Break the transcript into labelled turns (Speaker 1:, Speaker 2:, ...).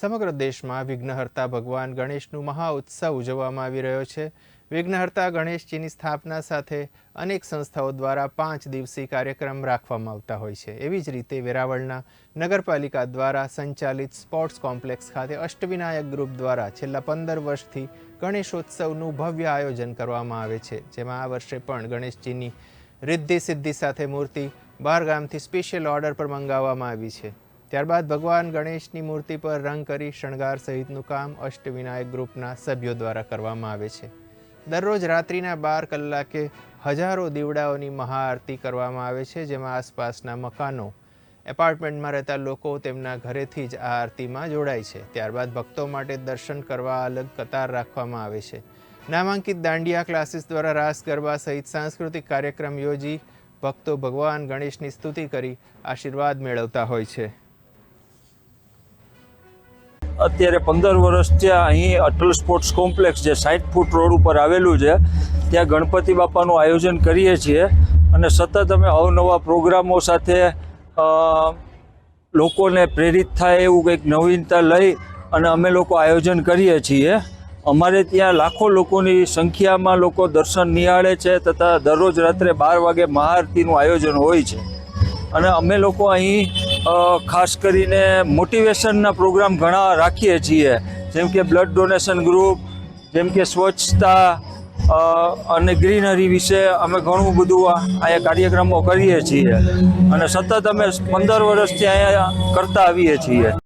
Speaker 1: સમગ્ર દેશમાં વિઘ્નહર્તા ભગવાન ગણેશનું મહાઉત્સવ ઉજવવામાં આવી રહ્યો છે. વિઘ્નહર્તા ગણેશજીની સ્થાપના સાથે અનેક સંસ્થાઓ દ્વારા પાંચ દિવસીય કાર્યક્રમ રાખવામાં આવતા હોય છે. એવી જ રીતે વેરાવળના નગરપાલિકા દ્વારા સંચાલિત સ્પોર્ટ્સ કોમ્પ્લેક્સ ખાતે અષ્ટવિનાયક ગ્રુપ દ્વારા છેલ્લા પંદર વર્ષથી ગણેશોત્સવનું ભવ્ય આયોજન કરવામાં આવે છે. જેમાં આ વર્ષે પણ ગણેશજીની રિદ્ધિ સિદ્ધિ સાથે મૂર્તિ બહાર ગામથી સ્પેશિયલ ઓર્ડર પર મંગાવવામાં આવી છે. ત્યારબાદ ભગવાન ગણેશની મૂર્તિ પર રંગ કરી શણગાર સહિતનું કામ અષ્ટવિનાયક ગ્રુપના સભ્યો દ્વારા કરવામાં આવે છે. દરરોજ રાત્રિના બાર કલાકે હજારો દીવડાઓની મહાઆરતી કરવામાં આવે છે, જેમાં આસપાસના મકાનો, એપાર્ટમેન્ટમાં રહેતા લોકો તેમના ઘરેથી જ આ આરતીમાં જોડાય છે. ત્યારબાદ ભક્તો માટે દર્શન કરવા અલગ કતાર રાખવામાં આવે છે. નામાંકિત દાંડિયા ક્લાસીસ દ્વારા રાસ ગરબા સહિત સાંસ્કૃતિક કાર્યક્રમ યોજી ભક્તો ભગવાન ગણેશની સ્તુતિ કરી આશીર્વાદ મેળવતા હોય છે.
Speaker 2: અત્યારે પંદર વર્ષ ત્યાં અહીં અટલ સ્પોર્ટ્સ કોમ્પ્લેક્સ જે સાઠ ફૂટ રોડ ઉપર આવેલું છે, ત્યાં ગણપતિ બાપાનું આયોજન કરીએ છીએ અને સતત અમે અવનવા પ્રોગ્રામો સાથે લોકોને પ્રેરિત થાય એવું કંઈક નવીનતા લઈ અને અમે લોકો આયોજન કરીએ છીએ. અમારે ત્યાં લાખો લોકોની સંખ્યામાં લોકો દર્શન નિહાળે છે તથા દરરોજ રાત્રે બાર વાગે મહાઆરતીનું આયોજન હોય છે. અને અમે લોકો અહીં ખાસ કરીને મોટિવેશનના પ્રોગ્રામ ઘણા રાખીએ છીએ. જેમ કે બ્લડ ડોનેશન ગ્રુપ જેમ કે સ્વચ્છતા અને ગ્રીનરી વિશે અમે ઘણું બધું અહીંયા કાર્યક્રમો કરીએ છીએ. અને સતત અમે પંદર વર્ષથી અહીંયા કરતા આવીએ છીએ.